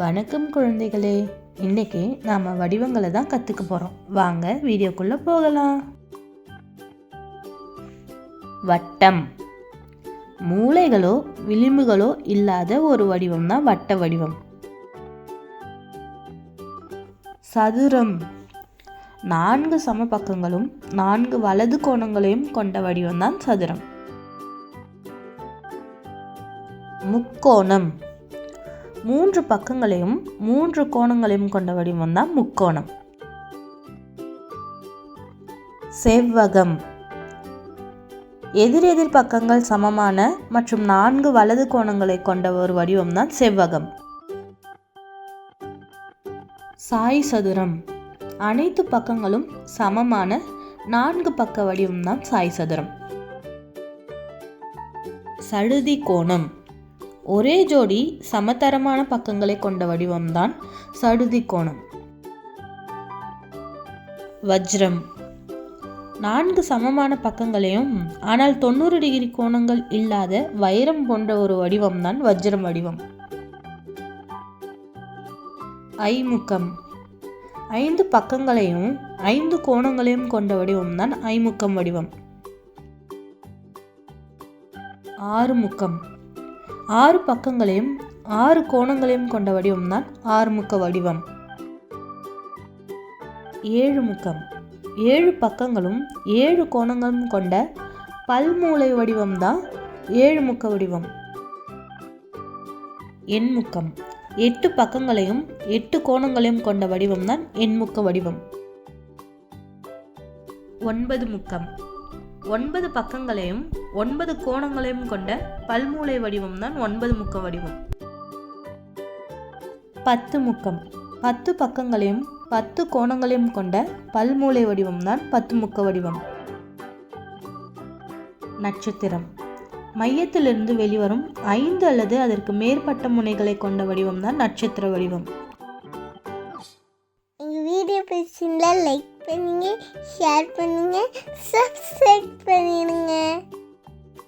வணக்கம் குழந்தைகளே. இன்னைக்கு நாம் வடிவங்களை தான் கற்றுக்க போகிறோம் வாங்க வீடியோக்குள்ளே போகலாம். வட்டம். மூளைகளோ விளிம்புகளோ இல்லாத ஒரு வடிவம் தான் வட்ட வடிவம். சதுரம். நான்கு சமபக்கங்களும் நான்கு வலது கோணங்களையும் கொண்ட வடிவம்தான் சதுரம். முக்கோணம். மூன்று பக்கங்களையும் மூன்று கோணங்களையும் கொண்ட வடிவம் தான் முக்கோணம். செவ்வகம். எதிரெதிர் பக்கங்கள் சமமான மற்றும் நான்கு வலது கோணங்களை கொண்ட ஒரு வடிவம் தான் செவ்வகம். சாய் சதுரம். அனைத்து பக்கங்களும் சமமான நான்கு பக்க வடிவம் தான் சாய் சதுரம். சடுதி கோணம். ஒரே ஜோடி சமதரமான பக்கங்களை கொண்ட வடிவம்தான் சடுதி கோணம். வஜ்ரம். நான்கு சமமான பக்கங்களையும் ஆனால் தொண்ணூறு டிகிரி கோணங்கள் இல்லாத வைரம் போன்ற ஒரு வடிவம்தான் வஜ்ரம் வடிவம். ஐமுகம். ஐந்து பக்கங்களையும் ஐந்து கோணங்களையும் கொண்ட வடிவம்தான் ஐமுக்கம் வடிவம். ஆறுமுகம். ஆறு பக்கங்களையும் ஆறு கோணங்களையும் கொண்ட வடிவம்தான் ஆறுமுக வடிவம். ஏழு முக்கம் ஏழு பக்கங்களும் ஏழு கோணங்களும் கொண்ட பல்மூலை வடிவம்தான் ஏழு முக்க வடிவம். எண்முக்கம் எட்டு பக்கங்களையும் எட்டு கோணங்களையும் கொண்ட வடிவம்தான் எண்முக்க வடிவம். ஒன்பது முக்கம் ஒன்பது பக்கங்களையும் ஒன்பது கோணங்களையும் கொண்ட பல்மூலை வடிவம் தான் ஒன்பது முக்க வடிவம். பத்து முக்கம். பத்து பக்கங்களையும் பத்து கோணங்களையும் கொண்ட பல்மூலை வடிவம் தான் பத்து முக்க வடிவம். நட்சத்திரம். மையத்திலிருந்து வெளிவரும் ஐந்து அல்லது அதற்கு மேற்பட்ட முனைகளை கொண்ட வடிவம் தான் நட்சத்திர வடிவம். எங்கள் வீடியோ பிடிச்சிருந்தா லைக் பண்ணுங்க ஷேர் பண்ணுங்க சப்ஸ்கிரைப் பண்ணிடுங்க